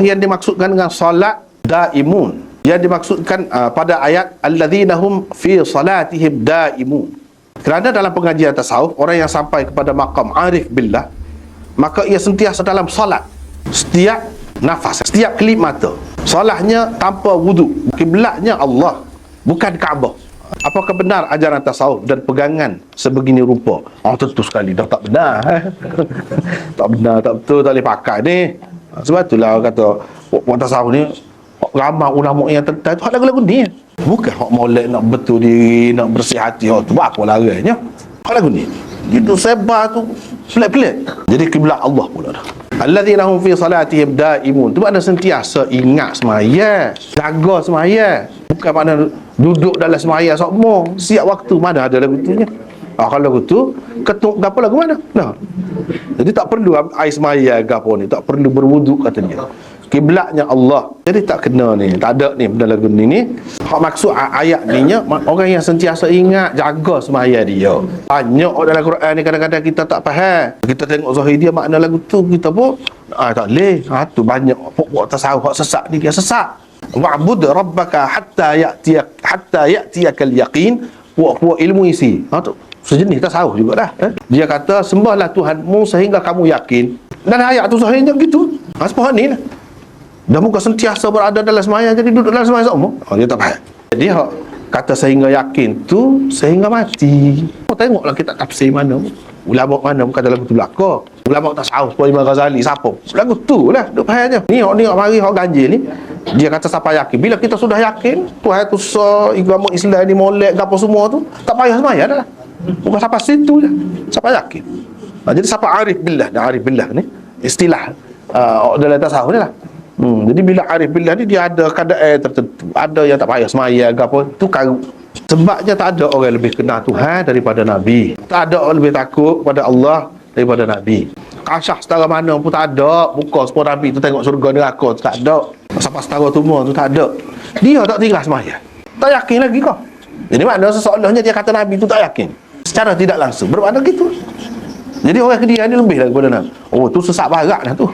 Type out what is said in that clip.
Yang dimaksudkan dengan solat daimun. Yang dimaksudkan uh, pada ayat alladzina hum fi salatihim daimun. Kerana dalam pengajian tasawuf orang yang sampai kepada maqam arif billah maka ia sentiasa dalam solat setiap nafas, setiap kelip mata. Solatnya tanpa wudu. Kiblatnya Allah, bukan Kaabah. Apakah benar ajaran tasawuf dan pegangan sebegini rupa? Oh tentu sekali dah tak benar. eh. tak benar, tak betul, tak boleh pakai ni. Sebab itulah orang kata Orang tasawuf ni Ramai ulama yang tentang tu hak lagu-lagu ni. Bukan hak molek nak betul diri Nak bersih hati Oh tu. Apa laranya? Hak lagu ni. Itu sebar tu Pelik-pelik. Jadi kiblat Allah pula dah. Alladzina hum fi salatihim daimun. Tu makna sentiasa ingat semaya Jaga semaya. Bukan makna duduk dalam semaya semua Siap waktu mana ada lagu tu Ah, kalau lagu tu ketuk gapo lagu mana? Nah. Jadi tak perlu air semaya gapo ni, tak perlu berwuduk kata dia. Kiblatnya Allah. Jadi tak kena ni, tak ada ni benda lagu ni ni. Hak maksud ayat ni orang yang sentiasa ingat jaga semaya dia. Banyak orang dalam Quran ni kadang-kadang kita tak faham. Kita tengok zahir dia makna lagu tu kita pun ah tak leh. Ha tu banyak pokok tasawuf hak sesat ni dia sesat. Wa'bud rabbaka hatta ya'tiyak hatta ya'tiyakal yaqin. Puak-puak ilmu isi. Ha tu sejenis tasawuf juga dah eh? dia kata sembahlah Tuhanmu sehingga kamu yakin. Dan ayat tu sahihnya gitu ha, sepuluh ni lah. Dan muka sentiasa berada dalam semaya jadi duduk dalam semaya semua. Oh, dia tak faham. Jadi hak kata sehingga yakin tu sehingga mati. Oh, tengoklah kita tafsir mana ulama mana bukan dalam tu belaka. Ulama tasawuf seperti Imam Ghazali siapa? Lagu tu lah duk fahamnya ni hak ni hak mari hak ganjil ni. Dia kata siapa yakin? Bila kita sudah yakin Tuhan tu sah agama Islam ni molek apa semua tu tak payah semaya dah Bukan siapa situ je. Siapa yakin. Ha, jadi siapa arif billah. Dan arif billah ni istilah uh, dalam tasawuf ni lah. Hmm, jadi bila arif billah ni dia ada keadaan tertentu. Ada yang tak payah semaya ke apa. Tu karu. Sebabnya tak ada orang lebih kenal Tuhan daripada Nabi. Tak ada orang lebih takut kepada Allah daripada Nabi. Kasyah setara mana pun tak ada. Muka sepuluh Nabi tu tengok surga neraka tu tak ada. Sampai setara tumor tu tak ada. Dia tak tinggal semaya. Tak yakin lagi kau. Jadi makna seseolahnya dia kata Nabi tu tak yakin. Secara tidak langsung. Bermakna gitu. Jadi orang kedia ni lebih daripada Nabi. Oh tu sesak barat dah tu.